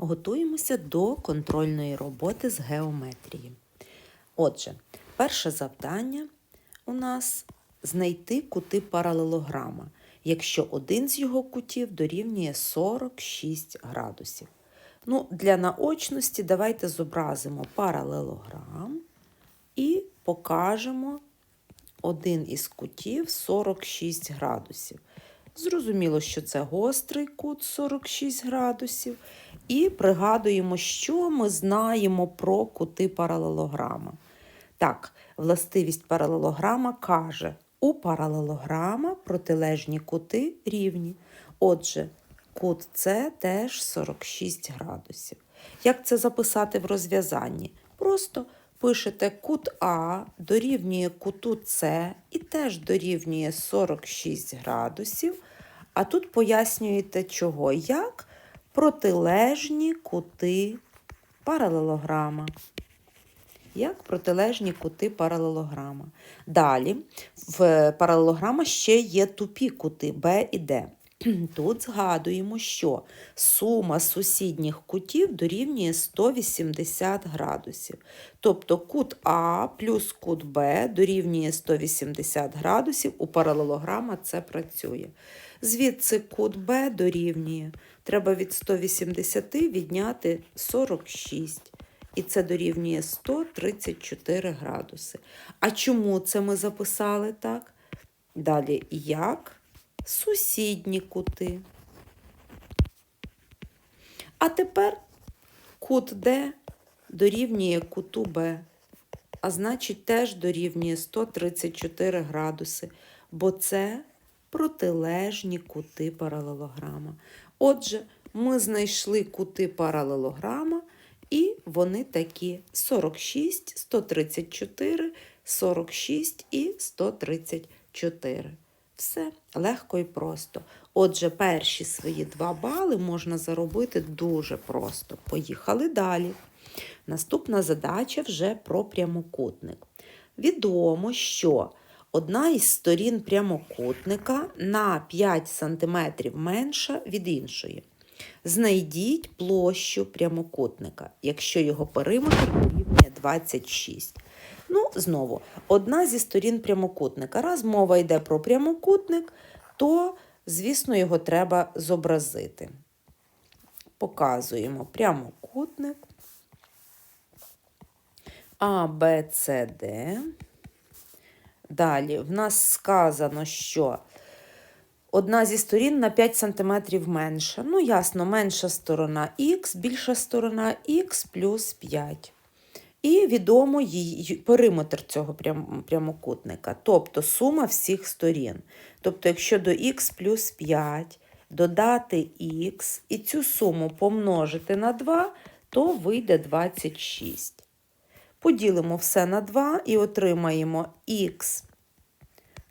Готуємося до контрольної роботи з геометрії. Отже, перше завдання у нас знайти кути паралелограма, якщо один з його кутів дорівнює 46 градусів. Ну, Для наочності давайте зобразимо паралелограм і покажемо один із кутів 46 градусів. Зрозуміло, що це гострий кут 46 градусів. І пригадуємо, що ми знаємо про кути паралелограма. Так, властивість паралелограма каже, у паралелограма протилежні кути рівні. Отже, кут С теж 46 градусів. Як це записати в розв'язанні? Просто пишете кут А дорівнює куту С і теж дорівнює 46 градусів. А тут пояснюєте, чого, як протилежні кути паралелограма. Як протилежні кути паралелограма. Далі в паралелограма ще є тупі кути Б і Д. Тут згадуємо, що сума сусідніх кутів дорівнює 180 градусів. Тобто кут А плюс кут Б дорівнює 180 градусів. У паралелограма це працює. Звідси кут Б дорівнює. Треба від 180 відняти 46. І це дорівнює 134 градуси. А чому це ми записали так? Далі як? Сусідні кути. А тепер кут Д дорівнює куту Б, а значить, теж дорівнює 134 градуси, бо це протилежні кути паралелограма. Отже, ми знайшли кути паралелограма, і вони такі 46, 134, 46 і 134. Все легко і просто. Отже, перші свої два бали можна заробити дуже просто. Поїхали далі. Наступна задача вже про прямокутник. Відомо, що одна із сторін прямокутника на 5 см менша від іншої. Знайдіть площу прямокутника, якщо його периметр дорівнює 26. Ну, знову, одна зі сторін прямокутника. Раз мова йде про прямокутник, то, звісно, його треба зобразити. Показуємо прямокутник А, Б, С, Д. Далі в нас сказано, що одна зі сторін на 5 см менша. Ну, ясно, менша сторона х, більша сторона х плюс 5. І відомо її периметр цього прям, прямокутника, тобто сума всіх сторін. Тобто, якщо до х плюс 5 додати х і цю суму помножити на 2, то вийде 26. Поділимо все на 2 і отримаємо х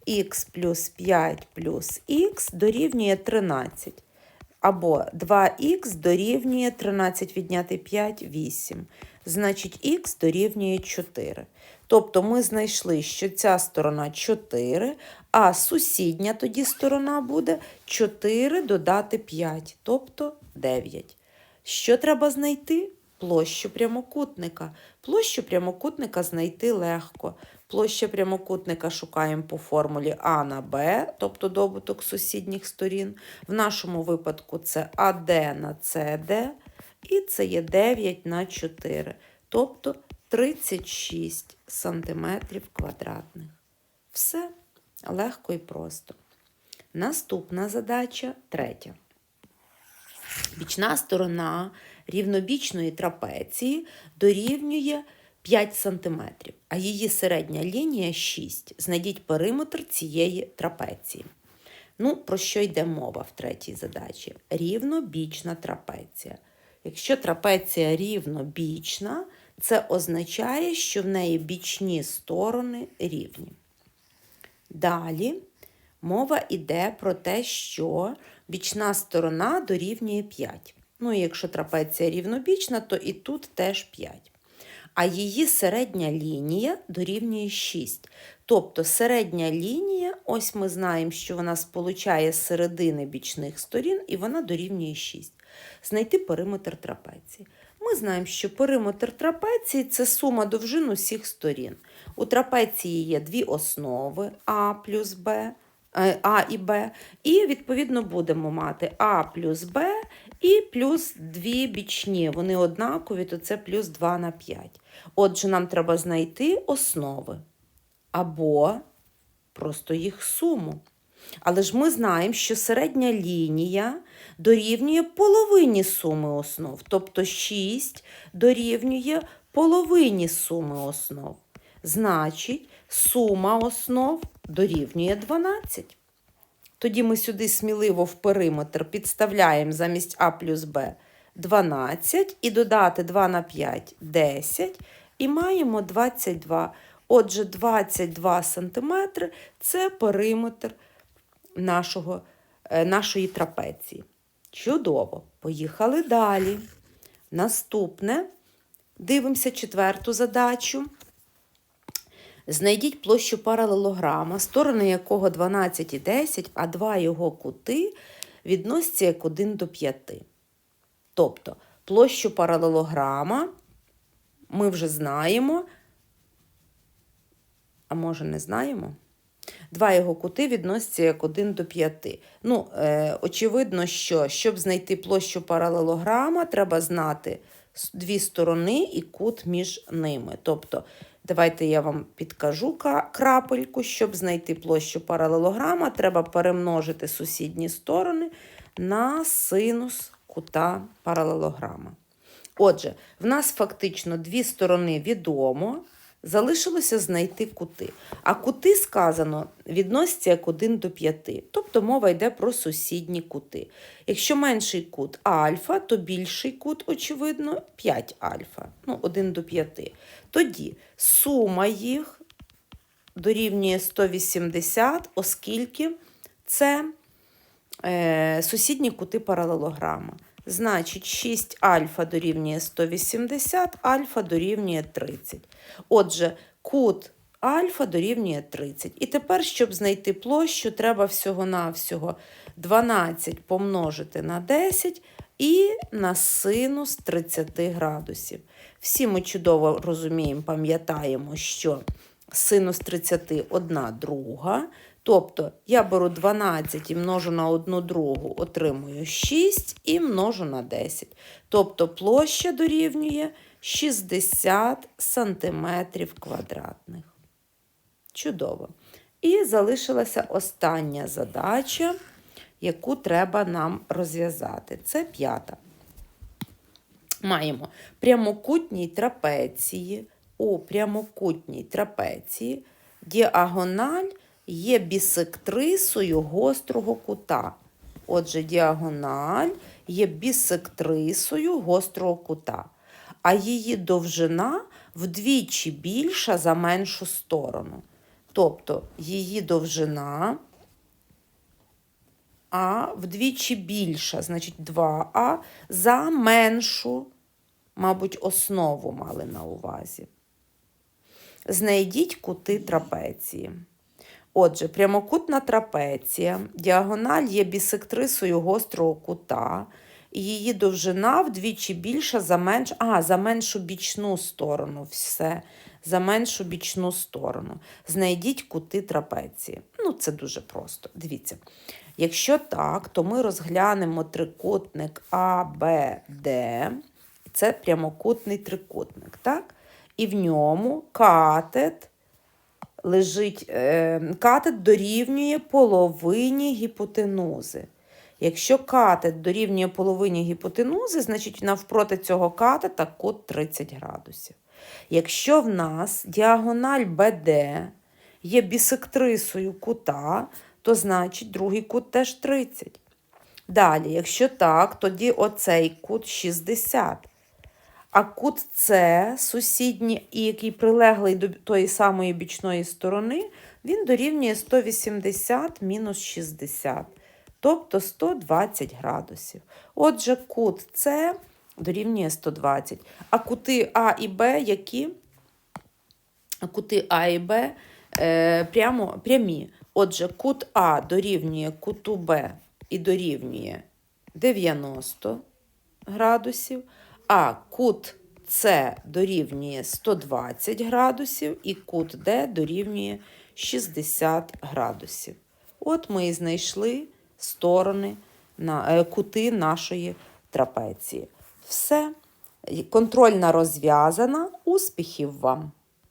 х плюс 5 плюс х дорівнює 13. Або 2х дорівнює 13 відняти 5 8. Значить, х дорівнює 4. Тобто ми знайшли, що ця сторона 4, а сусідня тоді сторона буде 4 додати 5, тобто 9. Що треба знайти? Площу прямокутника. Площу прямокутника знайти легко. Площа прямокутника шукаємо по формулі А на Б, тобто добуток сусідніх сторін. В нашому випадку це АД на СД, і це є 9 на 4, тобто 36 сантиметрів квадратних. Все легко і просто. Наступна задача третя. Бічна сторона рівнобічної трапеції дорівнює 5 см, а її середня лінія 6. Знайдіть периметр цієї трапеції. Ну, про що йде мова в третій задачі? Рівнобічна трапеція. Якщо трапеція рівнобічна, це означає, що в неї бічні сторони рівні. Далі мова йде про те, що бічна сторона дорівнює 5. Ну, і якщо трапеція рівнобічна, то і тут теж 5 а її середня лінія дорівнює 6. Тобто середня лінія, ось ми знаємо, що вона сполучає середини бічних сторін, і вона дорівнює 6. Знайти периметр трапеції. Ми знаємо, що периметр трапеції це сума довжин усіх сторін. У трапеції є дві основи А плюс Б, А і Б, і відповідно будемо мати А плюс Б і плюс дві бічні. Вони однакові, то це плюс 2 на 5. Отже, нам треба знайти основи або просто їх суму. Але ж ми знаємо, що середня лінія дорівнює половині суми основ, тобто 6 дорівнює половині суми основ. Значить, сума основ дорівнює 12. Тоді ми сюди сміливо в периметр підставляємо замість А плюс Б 12 і додати 2 на 5 – 10, і маємо 22. Отже, 22 см – це периметр нашого, е, нашої трапеції. Чудово. Поїхали далі. Наступне. Дивимося четверту задачу. Знайдіть площу паралелограма, сторони якого 12 і 10, а два його кути відносяться як 1 до 5. Тобто площу паралелограма ми вже знаємо, а може не знаємо? Два його кути відносяться як 1 до 5. Ну, е, очевидно, що щоб знайти площу паралелограма, треба знати дві сторони і кут між ними. Тобто, давайте я вам підкажу крапельку. Щоб знайти площу паралелограма, треба перемножити сусідні сторони на синус кута паралелограма. Отже, в нас фактично дві сторони відомо, залишилося знайти кути. А кути сказано відносяться як 1 до 5, тобто мова йде про сусідні кути. Якщо менший кут альфа, то більший кут, очевидно, 5 альфа, ну 1 до 5. Тоді сума їх дорівнює 180, оскільки це е, сусідні кути паралелограма. Значить, 6 альфа дорівнює 180, альфа дорівнює 30. Отже, кут альфа дорівнює 30. І тепер, щоб знайти площу, треба всього-навсього 12 помножити на 10 і на синус 30 градусів. Всі ми чудово розуміємо, пам'ятаємо, що синус 30 – 1 друга. Тобто я беру 12 і множу на 1 другу, отримую 6 і множу на 10. Тобто площа дорівнює 60 сантиметрів квадратних. Чудово. І залишилася остання задача, яку треба нам розв'язати. Це п'ята. Маємо прямокутній трапеції. У прямокутній трапеції діагональ є бісектрисою гострого кута. Отже, діагональ є бісектрисою гострого кута, а її довжина вдвічі більша за меншу сторону. Тобто її довжина А вдвічі більша, значить 2А за меншу, мабуть, основу мали на увазі. Знайдіть кути трапеції. Отже, прямокутна трапеція, діагональ є бісектрисою гострого кута, її довжина вдвічі більша за менш... а, за меншу бічну сторону. Все, за меншу бічну сторону. Знайдіть кути трапеції. Ну, це дуже просто. Дивіться. Якщо так, то ми розглянемо трикутник АБД. Це прямокутний трикутник, так? І в ньому катет лежить, е, катет дорівнює половині гіпотенузи. Якщо катет дорівнює половині гіпотенузи, значить навпроти цього катета кут 30 градусів. Якщо в нас діагональ БД є бісектрисою кута, то значить другий кут теж 30. Далі, якщо так, тоді оцей кут 60. А кут С, сусідній, і який прилеглий до тої самої бічної сторони, він дорівнює 180 мінус 60, тобто 120 градусів. Отже, кут С дорівнює 120. А кути А і Б які? Кути А і Б е, прямо, прямі. Отже, кут А дорівнює куту Б і дорівнює 90 градусів, а кут С дорівнює 120 градусів і кут Д дорівнює 60 градусів. От ми і знайшли сторони, е, кути нашої трапеції. Все. Контрольна розв'язана. Успіхів вам!